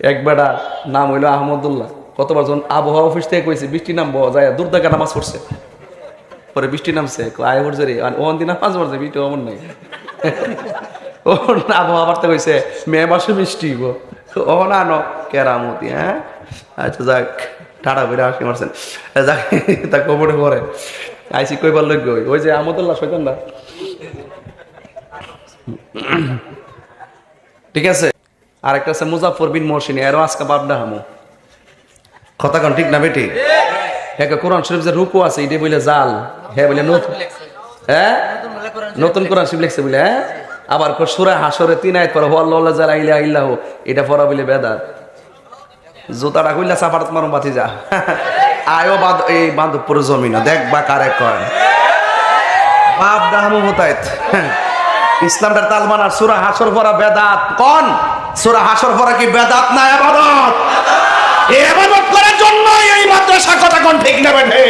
এক বেটা নাম হইল আহমদুল্লাহ। কতবার যখন আবহাওয়া অফিস থেকে কইছে, বৃষ্টি নামবো। যায় দুর্দাকা নামাজ পড়ছে। পরে বৃষ্টি নামছে আয় পড়ছে রে। ওখান দিন নামাজ পড়ছে, বৃষ্টি অমন নাই। ও আবহাওয়া বার্তা কইছে, মে মাসে বৃষ্টি গো ও না ন কেরামতি হ্যাঁ? আচ্ছা যাক টাটা বেড়ে হাসি মারছেন। যাক, তা কবরে পরে আইসি কইবার লোক ওই যে আহমদুল্লাহ শৈতানরা ঠিক আছে? আর একটা আছে মুজাফর বিন মহসিন, এরও আজকে বাপডা হামু। কথা কন, ঠিক না বেটি? হ্যাঁ কোরআন শরীফ যে রূপও আছে এটাই বলে জাল। হ্যাঁ বলে নতুন হ্যাঁ? নতুন কোরআন শরীফ লিখছে বলে হ্যাঁ? আবার সুরা হাসরে তিন আয়াত পরে, হুয়াল্লাহু জালা ইলাহা ইল্লাহু। এটা পড়া বলে বেদাত। জুতাটা কইলা সাফারত মারুম, বাতি যা। আয়ো বাদ এই বান্ধবপুর জমিন দেখবা কারে কয়। বাপ ডাহামু হতায়ত ইসলামটার তালমান আর সুরা হাসর পরা বেদাত। কোন? সুরা হাসর পরা কি বেদাত না এবাদত? এবাদত করার জন্য এই মাদ্রাসা কথা কোন ঠিক না বেঠে?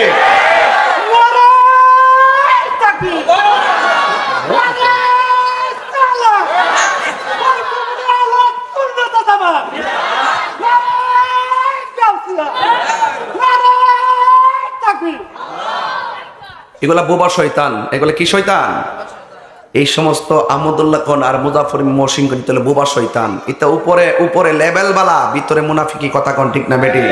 এগুলা বোবা শয়তান। এগুলা কি শয়তান? এই সমস্ত আহমদুল্লাহ খান আর মুজাফর মহসিন কোন তাহলে বোবা শৈতান এটা উপরে উপরে লেভেল বালা, ভিতরে মুনাফিকি কথা কন, ঠিক না বেটি?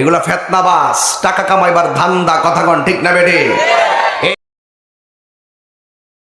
এগুলা ফেতনাবাস টাকা কামাইবার ধান্দা কথা কন, ঠিক না বেটি?